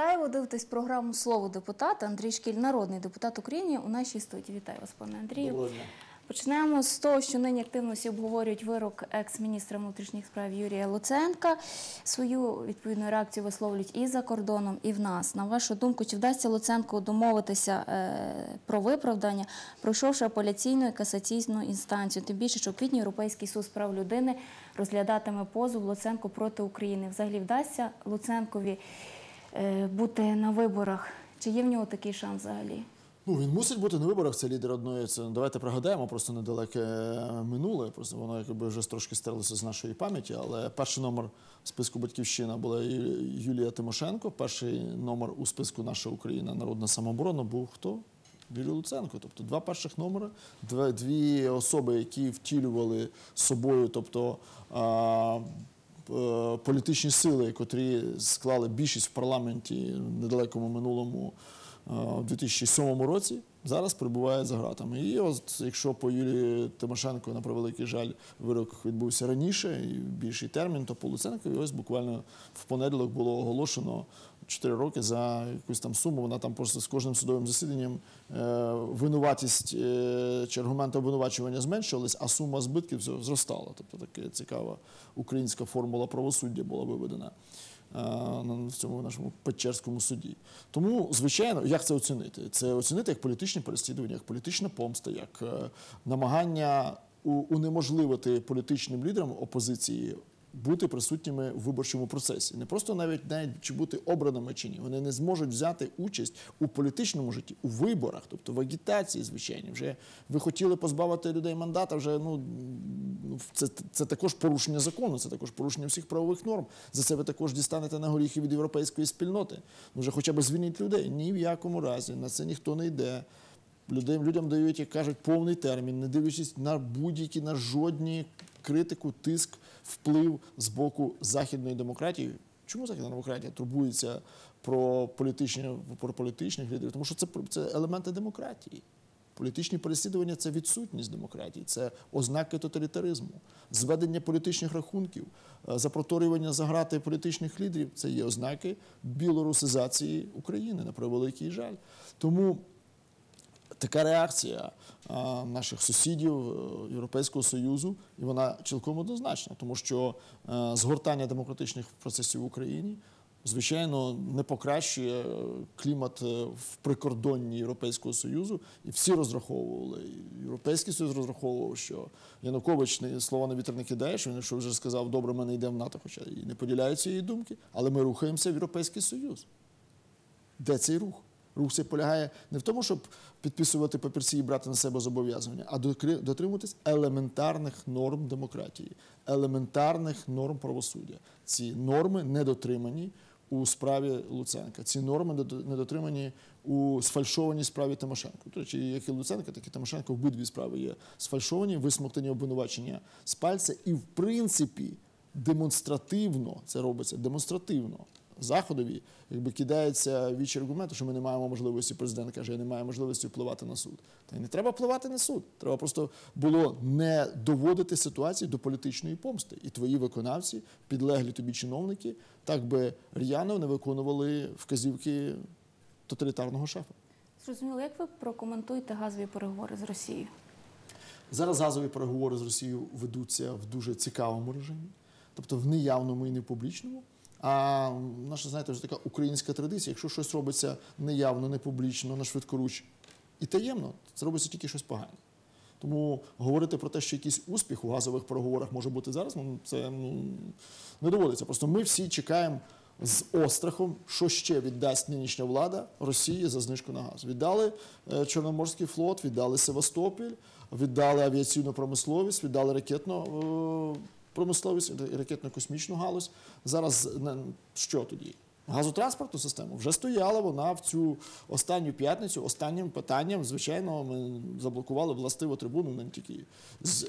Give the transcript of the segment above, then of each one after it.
вітаю. Ви дивитесь програму Слово депутата. Андрій Шкіль, народний депутат України у нашій студії. Вітаю вас, пане Андрію. Почнемо з того, що нині активно всі обговорюють вирок екс-міністра внутрішніх справ Юрія Луценка. Свою відповідну реакцію висловлюють і за кордоном, і в нас. На вашу думку, чи вдасться Луценку домовитися е, про виправдання, пройшовши апеляційну і касаційну інстанцію? Тим більше, що в квітні Європейський суд з прав людини розглядатиме позов Луценко проти України. Взагалі вдасться Луценкові бути на виборах? Чи є в нього такий шанс взагалі? Ну, він мусить бути на виборах. Це лідер одної. Це давайте пригадаємо просто недалеке минуле. Просто воно якби вже трошки стерлося з нашої пам'яті. Але перший номер списку батьківщина була Юлія Тимошенко. Перший номер у списку наша Україна Народна самооборона був хто? Юрій Луценко. Тобто два перших номери, дві, особи, які втілювали собою, тобто. А, е, Політичні сили, котрі склали більшість в парламенті в недалекому минулому е, у 2007 році, зараз перебувають за ґратами. І от якщо по Юлії Тимошенко, на превеликий жаль, вирок відбувся раніше і більший термін, то по Луценкові ось буквально в понеділок було оголошено 4 роки за якусь там суму. Вона там просто з кожним судовим засіданням е, винуватість е, чи аргументи обвинувачування зменшувались, а сума збитків зростала. Тобто така цікава українська формула правосуддя була виведена на- в цьому нашому Печерському суді. Тому, звичайно, як це оцінити? Це оцінити як політичне переслідування, як політична помста, як е, намагання унеможливити політичним лідерам опозиції бути присутніми в виборчому процесі. Не просто навіть навіть чи бути обраними чи ні. Вони не зможуть взяти участь у політичному житті, у виборах, тобто в агітації, звичайно. Вже ви хотіли позбавити людей мандата, вже ну, це, це також порушення закону, це також порушення всіх правових норм. За це ви також дістанете на горіхи від європейської спільноти. Ну вже хоча б звільніть людей. Ні в якому разі на це ніхто не йде. Людям, людям дають, як кажуть, повний термін, не дивлячись на будь-які, на жодні критику, тиск, вплив з боку західної демократії. Чому західна демократія турбується про політичні про політичних лідерів? Тому що це, це елементи демократії. Політичні переслідування це відсутність демократії, це ознаки тоталітаризму, зведення політичних рахунків, е, запроторювання за грати політичних лідерів це є ознаки білорусизації України на превеликий жаль. Тому така реакція наших сусідів е, Європейського Союзу, і вона цілком однозначна, тому що е, згортання демократичних процесів в Україні. Звичайно, не покращує клімат е, в прикордонні Європейського Союзу, і всі розраховували. Європейський Союз розраховував, що Янукович не слова на вітер не кидає, що він що вже сказав, добре, ми не йдемо в НАТО, хоча і не поділяють цієї думки, але ми рухаємося в Європейський Союз. Де цей рух? Рух цей полягає не в тому, щоб підписувати папірці і брати на себе зобов'язання, а дотримуватись елементарних норм демократії, елементарних норм правосуддя. Ці норми не дотримані у справі Луценка. Ці норми не дотримані у сфальшованій справі Тимошенко. Тобто, як і Луценка, так і Тимошенко обидві справи є сфальшовані, висмоктані обвинувачення з пальця, і в принципі демонстративно це робиться демонстративно. Заходові, якби кидається вічі аргументу, що ми не маємо можливості, президент каже, я не маю можливості впливати на суд. Та й не треба впливати на суд. Треба просто було не доводити ситуації до політичної помсти. І твої виконавці, підлеглі тобі чиновники, так би р'яно не виконували вказівки тоталітарного шефа. Зрозуміло, як ви прокоментуєте газові переговори з Росією? Зараз газові переговори з Росією ведуться в дуже цікавому режимі, тобто в неявному і не публічному. А наша, знаєте, вже така українська традиція, якщо щось робиться неявно, не публічно, на швидкоруч і таємно, це робиться тільки щось погане. Тому говорити про те, що якийсь успіх у газових переговорах може бути зараз, ну, це ну, не доводиться. Просто ми всі чекаємо з острахом, що ще віддасть нинішня влада Росії за знижку на газ. Віддали е, Чорноморський флот, віддали Севастополь, віддали авіаційну промисловість, віддали ракетну е, промисловість, ракетно-космічну галузь. Зараз що тоді? Газотранспортну систему вже стояла вона в цю останню п'ятницю. Останнім питанням, звичайно, ми заблокували властиву трибуну. Не тільки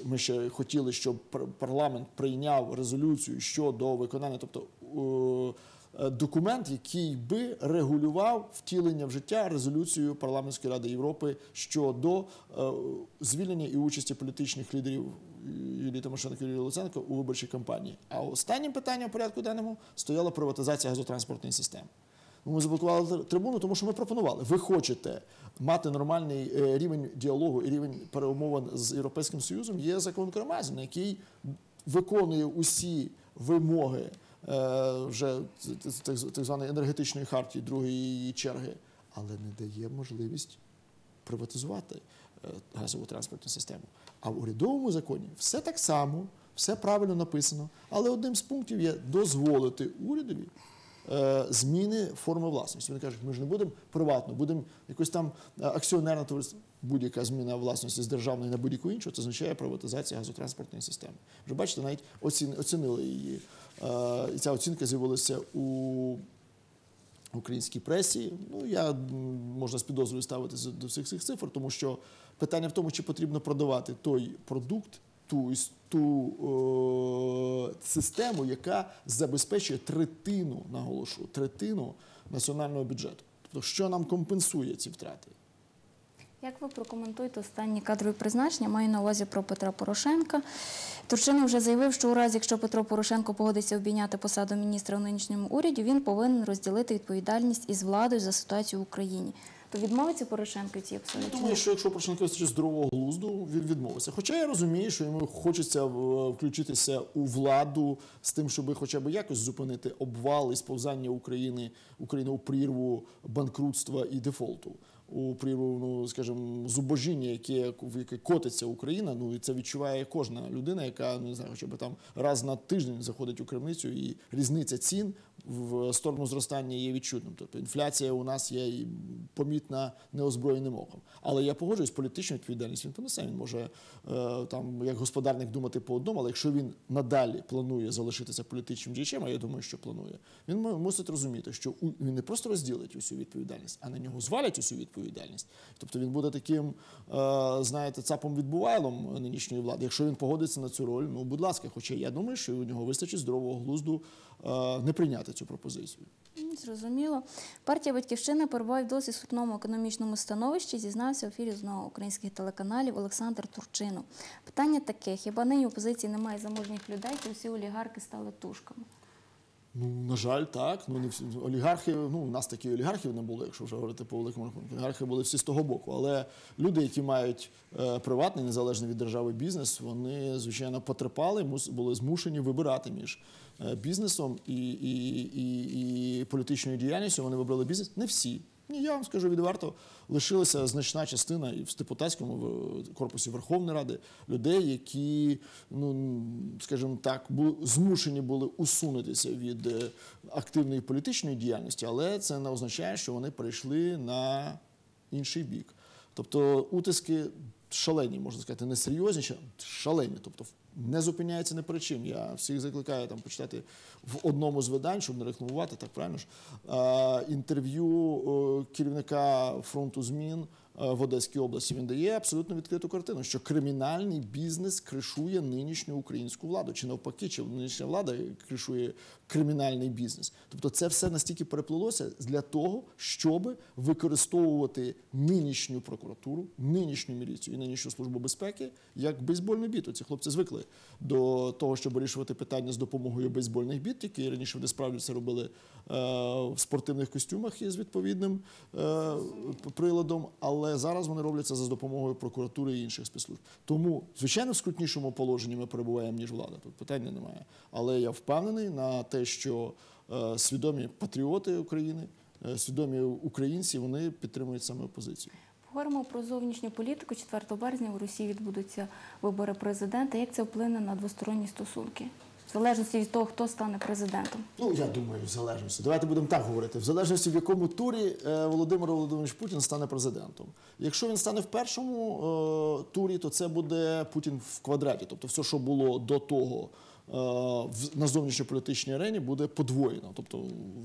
ми ще хотіли, щоб пар- парламент прийняв резолюцію щодо виконання, тобто е, документ, який би регулював втілення в життя резолюцію парламентської ради Європи щодо е, звільнення і участі політичних лідерів Юлії Тимошенко Юлії Луценко у виборчій кампанії. А останнім питанням в порядку денному стояла приватизація газотранспортної системи. Ми заблокували трибуну, тому що ми пропонували. Ви хочете мати нормальний е, рівень діалогу і рівень перемовин з Європейським Союзом. Є закон Карамазіна, який виконує усі вимоги е, вже так, так званої енергетичної хартії другої її черги, але не дає можливість приватизувати е, газову транспортну систему. А в урядовому законі все так само, все правильно написано, але одним з пунктів є дозволити урядові е, зміни форми власності. Вони кажуть, ми ж не будемо приватно, будемо якось там е, акціонерне товариство. Будь-яка зміна власності з державної на будь-яку іншу, це означає приватизація газотранспортної системи. Вже бачите, навіть оцінили її. Е, І ця оцінка з'явилася у українській пресі. Ну я можна з підозрою ставитися до всіх цих цифр, тому що питання в тому, чи потрібно продавати той продукт, ту, ту е, систему, яка забезпечує третину, наголошу, третину національного бюджету. Тобто, що нам компенсує ці втрати? Як ви прокоментуєте останні кадрові призначення? Маю на увазі про Петра Порошенка. Турчинов вже заявив, що у разі, якщо Петро Порошенко погодиться обійняти посаду міністра у нинішньому уряді, він повинен розділити відповідальність із владою за ситуацію в Україні. То відмовиться Порошенко посади? Я думаю, що якщо Порошенко вистачить здорового глузду, він відмовиться. Хоча я розумію, що йому хочеться е, включитися у владу з тим, щоб хоча б якось зупинити обвал і сповзання України, України у прірву банкрутства і дефолту. У прірву, ну скажімо, зубожіння, яке в яке котиться Україна. Ну і це відчуває кожна людина, яка ну, не знаю, хоча б там раз на тиждень заходить у крамницю, і різниця цін в сторону зростання є відчутним. Тобто інфляція у нас є і помітна неозброєним оком. Але я погоджуюсь, політичну відповідальність він понесе. Він може е, там як господарник думати по одному, але якщо він надалі планує залишитися політичним діячем, а я думаю, що планує, він мусить розуміти, що він не просто розділить усю відповідальність, а на нього звалять усю відповідальність. Тобто він буде таким, е, знаєте, цапом відбувайлом нинішньої влади. Якщо він погодиться на цю роль, ну будь ласка, хоча я думаю, що у нього вистачить здорового глузду е, не прийняти цю пропозицію. Зрозуміло. Партія Батьківщина перебуває в досить скрутному економічному становищі, зізнався в ефірі з одного українських телеканалів Олександр Турчинов. Питання таке: хіба нині у опозиції немає заможних людей, то всі олігархи стали тушками? Ну, на жаль, так. Ну, не всі олігархи, ну, у нас такі олігархів не було, якщо вже говорити по великому рахунку. Олігархи були всі з того боку. Але люди, які мають е, приватний, незалежний від держави бізнес, вони, звичайно, потерпали, мус- були змушені вибирати між е, бізнесом і, і, і, і політичною діяльністю. Вони вибрали бізнес. Не всі. Ні, я вам скажу відверто, лишилася значна частина і в депутатському корпусі Верховної Ради людей, які, ну скажімо так, бу- змушені були усунутися від е, активної політичної діяльності, але це не означає, що вони перейшли на інший бік. Тобто утиски шалені, можна сказати, не серйозні, шалені. Тобто не зупиняється не при чим. Я всіх закликаю там почитати в одному з видань, щоб не рекламувати, так правильно ж. Інтерв'ю е, керівника фронту змін в Одеській області він дає абсолютно відкриту картину, що кримінальний бізнес кришує нинішню українську владу, чи навпаки, чи нинішня влада кришує кримінальний бізнес. Тобто, це все настільки переплилося для того, щоб використовувати нинішню прокуратуру, нинішню міліцію і нинішню службу безпеки як бейсбольну біту. Ці хлопці звикли до того, щоб вирішувати питання з допомогою бейсбольних біт, які раніше вони справді це робили е, в спортивних костюмах із відповідним е, приладом. Але зараз вони роблять це за допомогою прокуратури і інших спецслужб. Тому, звичайно, в скрутнішому положенні ми перебуваємо ніж влада. Тут питання немає. Але я впевнений на те, що е, свідомі патріоти України, е, свідомі українці, вони підтримують саме опозицію. Поговоримо про зовнішню політику. 4 березня у Росії відбудуться вибори президента. Як це вплине на двосторонні стосунки? В залежності від того, хто стане президентом. Ну, я думаю, в залежності. Давайте будемо так говорити. В залежності, в якому турі е, Володимир Володимирович Путін стане президентом. Якщо він стане в першому е, турі, то це буде Путін в квадраті. Тобто, все, що було до того е, на зовнішньополітичній арені, буде подвоєно, тобто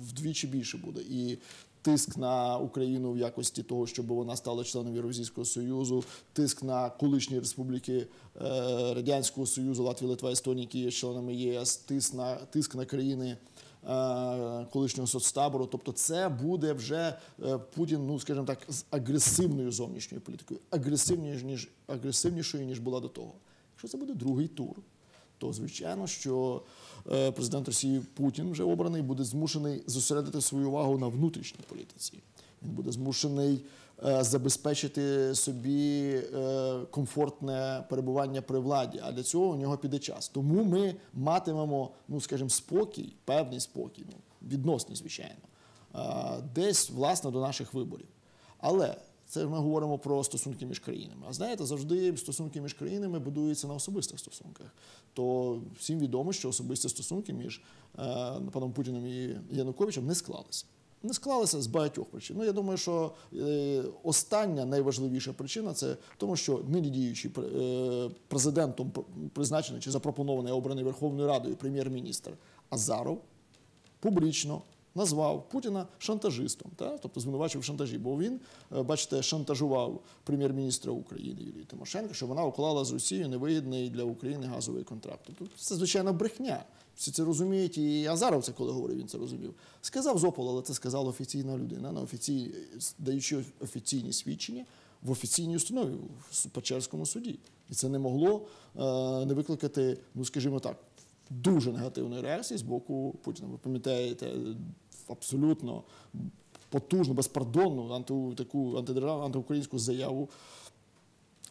вдвічі більше буде. І тиск на Україну в якості того, щоб вона стала членом Євразійського Союзу, тиск на колишні республіки е, Радянського Союзу, Латвії, Литва, Естонія, які є членами ЄС, тиск на, тиск на країни е, колишнього соцтабору. Тобто це буде вже е, Путін, ну скажімо так, з агресивною зовнішньою політикою, агресивнішою, ніж, агресивнішою, ніж була до того. Якщо це буде другий тур, то звичайно, що е, президент Росії Путін вже обраний буде змушений зосередити свою увагу на внутрішній політиці. Він буде змушений е, забезпечити собі е, комфортне перебування при владі. А для цього у нього піде час. Тому ми матимемо, ну скажімо, спокій, певний спокій, ну відносний, звичайно, десь власне до наших виборів. Але це ми говоримо про стосунки між країнами. А знаєте, завжди стосунки між країнами будуються на особистих стосунках. То всім відомо, що особисті стосунки між е, паном Путіним і Януковичем не склалися. Не склалися з багатьох причин. Ну я думаю, що е, остання найважливіша причина це тому, що нині діючий е, президентом призначений чи запропонований обраний Верховною Радою прем'єр-міністр Азаров публічно назвав Путіна шантажистом, та? тобто звинувачив в шантажі, бо він, е, бачите, шантажував прем'єр-міністра України Юлії Тимошенко, що вона уклала з Росією невигідний для України газовий контракт. Тобто це звичайно брехня. Всі це розуміють, і Азаров це коли говорив, він це розумів. Сказав Зопол, але це сказала офіційна людина, на офіцій... даючи офіційні свідчення в офіційній установі в Печерському суді. І це не могло е, не викликати, ну скажімо так, дуже негативної реакції з боку Путіна. Ви пам'ятаєте абсолютно потужну, безпардонну анти, таку антидержавну, антиукраїнську заяву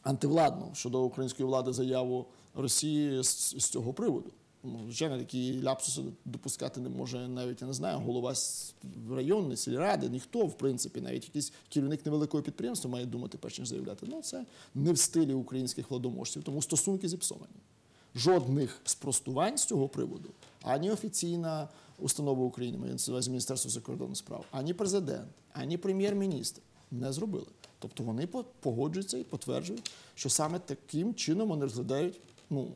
антивладну щодо української влади заяву Росії з, з цього приводу. Ну, звичайно, такі ляпсуси допускати не може навіть я не знаю, голова районної сільради, ніхто, в принципі, навіть якийсь керівник невеликого підприємства має думати, перш ніж заявляти. Ну, це не в стилі українських владоможців, тому стосунки зіпсовані. Жодних спростувань з цього приводу, ані офіційна установа України, маю на увазі Міністерство закордонних справ, ані президент, ані прем'єр-міністр не зробили. Тобто вони по- погоджуються і підтверджують, що саме таким чином вони розглядають ну,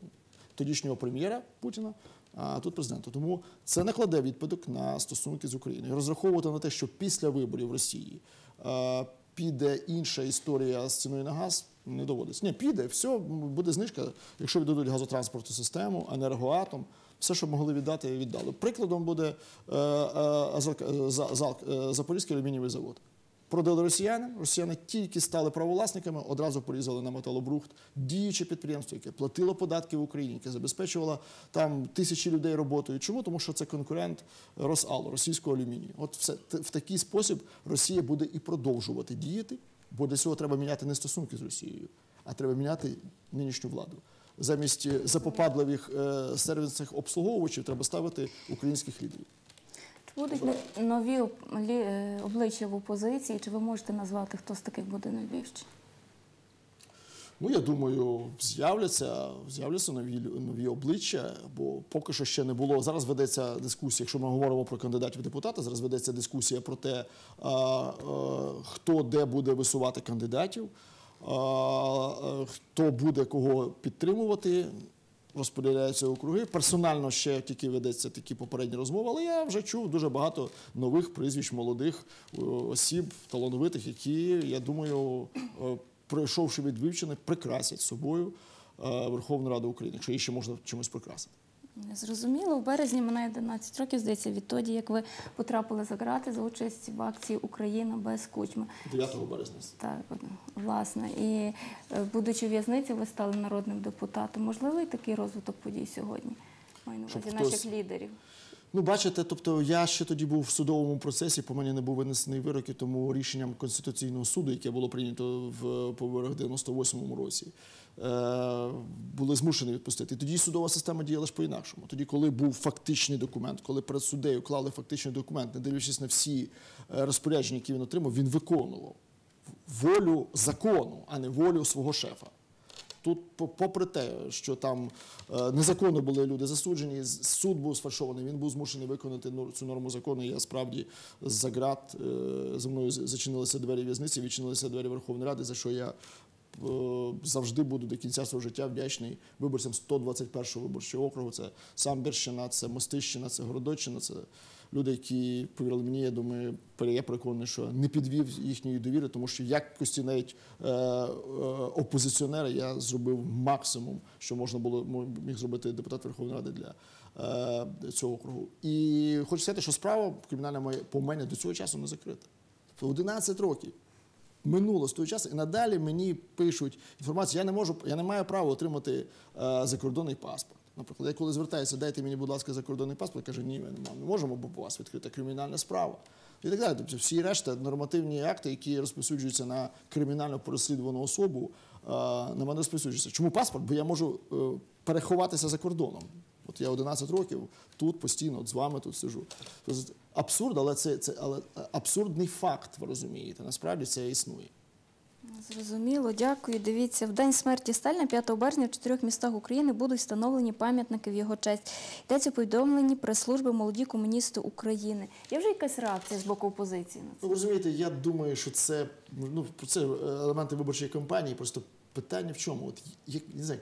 тодішнього прем'єра Путіна, а тут президента. Тому це накладе відпадок на стосунки з Україною. Розраховувати на те, що після виборів Росії е, піде інша історія з ціною на газ, не доводиться. Ні, піде, все, буде знижка, якщо віддадуть газотранспортну систему, енергоатом. Все, що могли віддати, віддали. Прикладом буде е, е, е, Запорізький алюмінієвий завод. Продали росіянам. Росіяни тільки стали правовласниками, одразу порізали на металобрухт діюче підприємство, яке платило податки в Україні, яке забезпечувало там тисячі людей роботою. Чому? Тому що це конкурент Росалу, російського алюмінію. От все в такий спосіб Росія буде і продовжувати діяти, бо для цього треба міняти не стосунки з Росією, а треба міняти нинішню владу. Замість е, запопадливих е, сервісних обслуговувачів треба ставити українських лідерів. Чи будуть нові е, обличчя в опозиції? Чи ви можете назвати, хто з таких буде на Львівщині? Ну, я думаю, з'являться, з'являться нові, нові обличчя, бо поки що ще не було. Зараз ведеться дискусія, якщо ми говоримо про кандидатів в депутати, зараз ведеться дискусія про те, а, а, хто де буде висувати кандидатів, хто буде кого підтримувати. Розподіляються округи. Персонально ще тільки ведеться такі попередні розмови, але я вже чув дуже багато нових прізвищ молодих е, осіб, талановитих, які, я думаю, е, пройшовши від Вівчини, прикрасять собою е, Верховну Раду України, якщо її ще можна чимось прикрасити. Зрозуміло, в березні мене 11 років, здається, відтоді, як ви потрапили за грати за участь в акції Україна без кучми. 9 березня. Так, власне. І е, будучи в в'язниці, ви стали народним депутатом. Можливий такий розвиток подій сьогодні? Маю на увазі наших лідерів. Ну, бачите, тобто я ще тоді був в судовому процесі, по мені не був винесений вирок, і тому рішенням Конституційного суду, яке було прийнято в по вирок 98-му році, е, були змушені відпустити. І тоді судова система діяла ж по-інакшому. Тоді, коли був фактичний документ, коли перед суддею клали фактичний документ, не дивлячись на всі е, розпорядження, які він отримав, він виконував волю закону, а не волю свого шефа. Тут, попри те, що там е, незаконно були люди засуджені, суд був сфальшований, він був змушений виконати цю норму закону. Я справді з-за ґрат е, за мною зачинилися двері в'язниці, відчинилися двері Верховної Ради, за що я е, завжди буду до кінця свого життя вдячний виборцям 121-го виборчого округу. Це Самбірщина, це Мостищина, це Городоччина, це люди, які повірили мені, я думаю, я переконаний, що не підвів їхньої довіри, тому що якості навіть е, е, опозиціонера я зробив максимум, що можна було міг зробити депутат Верховної Ради для е, цього округу. І хочу сказати, що справа кримінальна моя по мене до цього часу не закрита. 11 років. Минуло з того часу, і надалі мені пишуть інформацію. Я не можу, я не маю права отримати е, закордонний паспорт. Наприклад, я коли звертаюся, дайте мені, будь ласка, закордонний паспорт, каже, ні, ми не можемо, бо у вас відкрита кримінальна справа. І так далі. Тобто всі решта нормативні акти, які розповсюджуються на кримінально переслідувану особу, е, на мене розповсюджуються. Чому паспорт? Бо я можу е, переховатися за кордоном. От я 11 років тут постійно з вами тут сижу. Тобто абсурд, але це, це але е, абсурдний факт, ви розумієте. Насправді це існує. Зрозуміло, дякую. Дивіться, в день смерті Сталіна 5 березня в чотирьох містах України будуть встановлені пам'ятники в його честь. Йдеться у повідомленні прес-служби молоді комуністи України. Є вже якась реакція з боку опозиції на це? Ну, розумієте, я думаю, що це ну це елементи виборчої кампанії. Просто питання в чому? От як не знаю,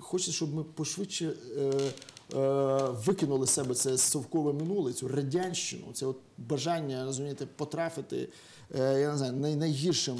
хочеться, щоб ми пошвидше е, е, викинули з себе це совкове минуле, цю радянщину, це от бажання розумієте, потрафити. е, Я не знаю, най, найгіршим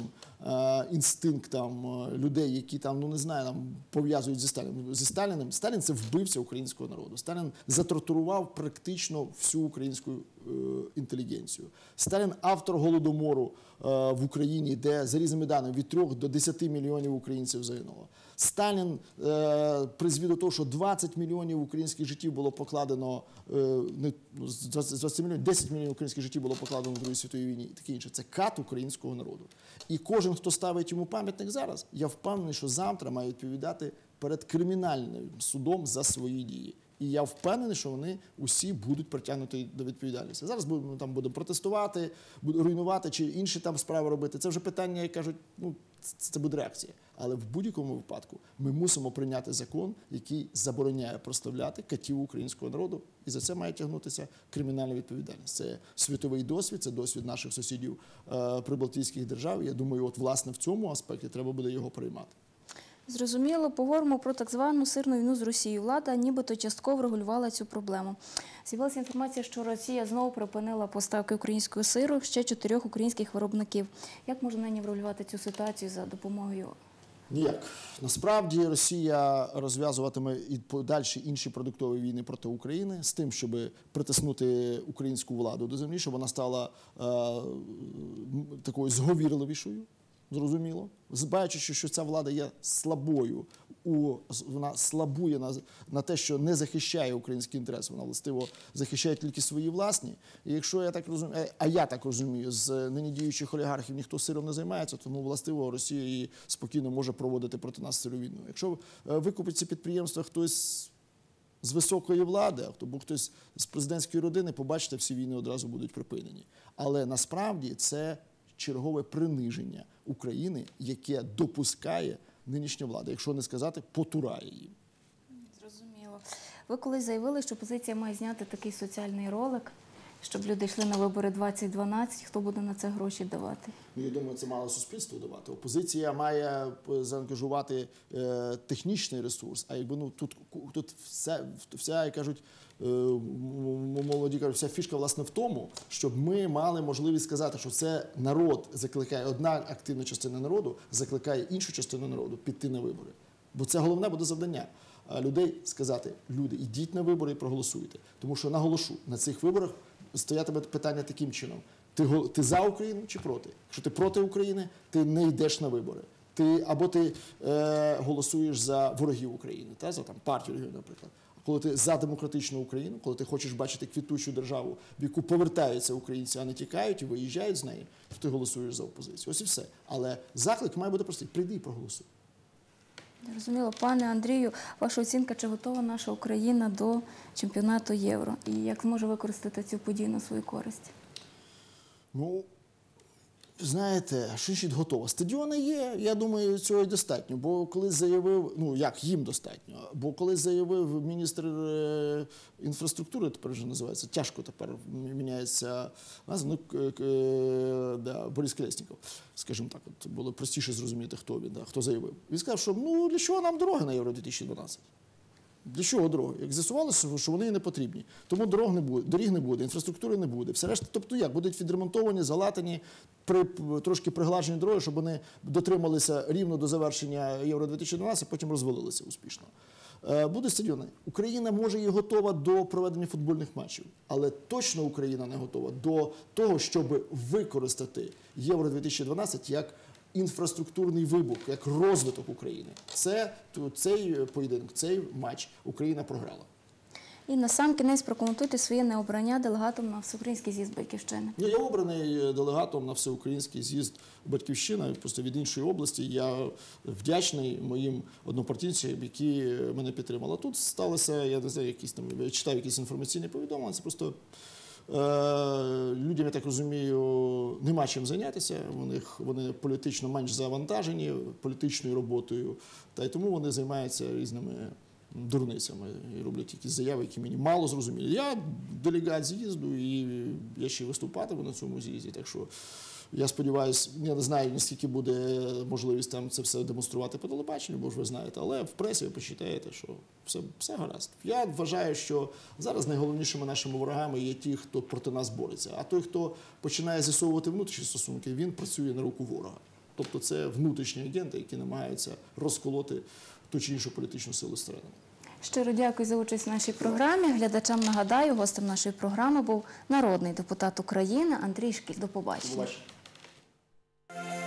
інстинктам е, людей, які там, ну не знаю, там пов'язують зі Сталіном. Зі Сталіним Сталін це вбивця українського народу. Сталін затортурував практично всю українську е, інтелігенцію. Сталін автор голодомору е, в Україні, де за різними даними від 3 до 10 мільйонів українців загинуло. Сталін е, призвів до того, що 20 мільйонів українських життів було покладено е, не ну, з 20, 20 мільйонів, 10 мільйонів українських життів було покладено в Другій світовій війні і таке інше. Це кат українського народу. І кожен, хто ставить йому пам'ятник зараз, я впевнений, що завтра має відповідати перед кримінальним судом за свої дії. І я впевнений, що вони усі будуть притягнуті до відповідальності. Зараз будемо там будемо протестувати, будемо руйнувати чи інші там справи робити. Це вже питання, як кажуть, ну це, буде реакція. Але в будь-якому випадку ми мусимо прийняти закон, який забороняє прославляти катів українського народу, і за це має тягнутися кримінальна відповідальність. Це світовий досвід, це досвід наших сусідів е, прибалтійських держав. Я думаю, от власне в цьому аспекті треба буде його приймати. Зрозуміло, поговоримо про так звану сирну війну з Росією. Влада нібито частково регулювала цю проблему. З'явилася інформація, що Росія знову припинила поставки українського сиру ще чотирьох українських виробників. Як можна нині врегулювати цю ситуацію за допомогою? Ніяк насправді Росія розв'язуватиме і подальші інші продуктові війни проти України з тим, щоб притиснути українську владу до землі, щоб вона стала е, такою зговірливішою. Зрозуміло, бачачи, що ця влада є слабою, у вона слабує на, на те, що не захищає українські інтереси. Вона властиво захищає тільки свої власні. І якщо я так розумію, а я так розумію, з нині діючих олігархів ніхто сиром не займається, тому властиво Росія її спокійно може проводити проти нас сиру війну. Якщо е, викупить ці підприємства хтось з високої влади, або хтось з президентської родини, побачите, всі війни одразу будуть припинені. Але насправді це чергове приниження України, яке допускає нинішня влада, якщо не сказати, потурає її. Зрозуміло. Ви колись заявили, що позиція має зняти такий соціальний ролик, щоб люди йшли на вибори 2012. Хто буде на це гроші давати? Ну, я думаю, це мало суспільство давати. Опозиція має е, заангажувати е, технічний ресурс. А якби ну тут тут все вся, як кажуть, е, молоді кажуть, вся фішка власне в тому, щоб ми мали можливість сказати, що це народ закликає одна активна частина народу, закликає іншу частину народу піти на вибори. Бо це головне буде завдання. Людей сказати, люди, ідіть на вибори і проголосуйте. Тому що наголошу на цих виборах стоятиме питання таким чином: ти ти за Україну чи проти? Якщо ти проти України, ти не йдеш на вибори. Ти або ти е, голосуєш за ворогів України, та за там партію наприклад. А коли ти за демократичну Україну, коли ти хочеш бачити квітучу державу, в яку повертаються українці, а не тікають і виїжджають з неї, то ти голосуєш за опозицію. Ось і все. Але заклик має бути простий: прийди і проголосуй. Зрозуміло, пане Андрію, ваша оцінка, чи готова наша Україна до чемпіонату Євро? І як зможе використати цю подію на свою користь? Ну, знаєте, значить готово? Стадіони є, я думаю, цього достатньо. Бо коли заявив, ну як їм достатньо, бо коли заявив міністр е, інфраструктури, тепер вже називається, тяжко тепер міняється назва, ну, е, да, Борис Колєсніков, скажімо так, от було простіше зрозуміти, хто він, да, хто заявив. Він сказав, що ну для чого нам дороги на Євро 2012? Для чого дороги? Як з'ясувалося, що вони не потрібні. Тому дорог не буде, доріг не буде, інфраструктури не буде. Все решта, тобто як, будуть відремонтовані, залатані, при, трошки приглажені дороги, щоб вони дотрималися рівно до завершення Євро 2012, а потім розвалилися успішно. Е, Будуть стадіони. Україна може і готова до проведення футбольних матчів, але точно Україна не готова до того, щоб використати Євро 2012 як інфраструктурний вибух, як розвиток України. Це цей поєдинок, цей матч Україна програла. І на сам кінець прокоментуйте своє необрання делегатом на всеукраїнський з'їзд батьківщини. Я обраний делегатом на всеукраїнський з'їзд Батьківщина, просто від іншої області. Я вдячний моїм однопартійцям, які мене підтримали. Тут сталося, я не знаю, якісь там я читав якісь інформаційні повідомлення. Це просто е, людям, я так розумію, нема чим зайнятися. Вони, вони політично менш завантажені політичною роботою, та й тому вони займаються різними. Дурницями і роблять якісь заяви, які мені мало зрозуміли. Я делегат з'їзду, і я ще виступатиму на цьому з'їзді. Так що я сподіваюся, я не знаю, наскільки буде можливість там це все демонструвати по телебаченню, бо ж ви знаєте, але в пресі ви почитаєте, що все, все гаразд. Я вважаю, що зараз найголовнішими нашими ворогами є ті, хто проти нас бореться. А той, хто починає з'ясовувати внутрішні стосунки, він працює на руку ворога. Тобто це внутрішні агенти, які намагаються розколоти ту чи іншу політичну силу сторони. Щиро дякую за участь в нашій програмі. Глядачам нагадаю, гостем нашої програми був народний депутат України Андрій Шкіль. До побачення. Побачення. you